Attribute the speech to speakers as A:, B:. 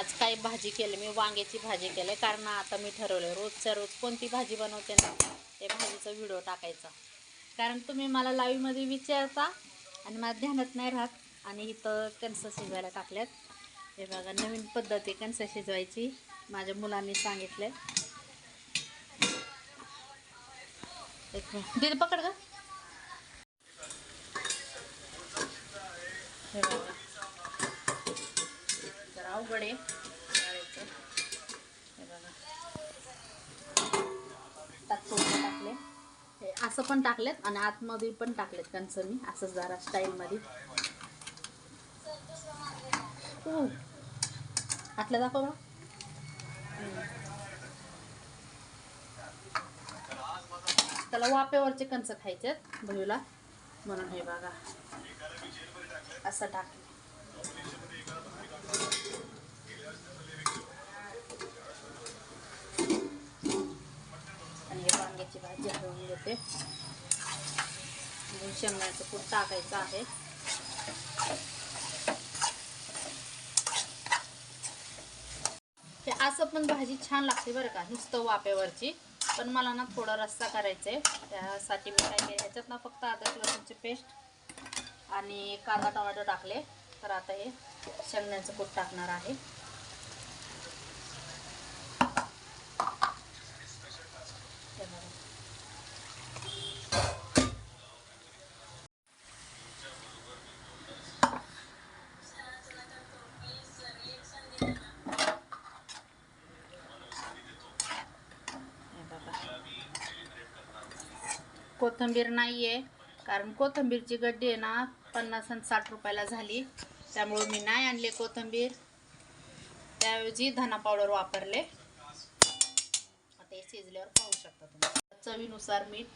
A: आज काय भाजी केली मी वांग्याची भाजी केली कारण आता मी ठरवलं रोजच्या रोज कोणती भाजी बनवते ना ते भाजीचा व्हिडिओ टाकायचा. कारण तुम्ही मला लाईव्हमध्ये विचारता आणि मला ध्यानात नाही राहत आणि इथं कणसं शिजवायला टाकल्यात. हे बघा नवीन पद्धत आहे कणसं शिजवायची माझ्या मुलांनी सांगितलं. एक मिनिट. पकड का हे बघा. अवघड आहे. हे बघा टाकले हे असं पण टाकलेत आणि आतमध्ये पण टाकलेत कंचनी असं जरा स्टाईलमध्ये हो. आतलं दाखव त्याला वापेवरचे कंच खायचे बहिला म्हणून हे बघा. असं टाकलं. वांग्याची भाजी हलवून घेते. शेंगण्याचं कूट टाकायचं आहे. ते असं पण भाजी छान लागते बरं का नुसतं वापेवरची पण मला ना थोडा रस्सा करायचा आहे त्यासाठी मी काय केलं ह्याच्यात ना फक्त अद्रक लसूणची पेस्ट आणि कांदा टोमॅटो टाकले. तर आता हे शेंगण्याचं कूट टाकणार आहे हे बघा. हे बघा. कोथिंबीर नाही आहे कारण कोथिंबीरची गड्डी आहे ना पन्नास आणि साठ रुपयाला झाली. त्यामुळे मी नाही आणले कोथिंबीर. त्याऐवजी धना पावडर वापरले. आता हे शिजल्यावर पाहू शकता तुम्ही. चवीनुसार मीठ.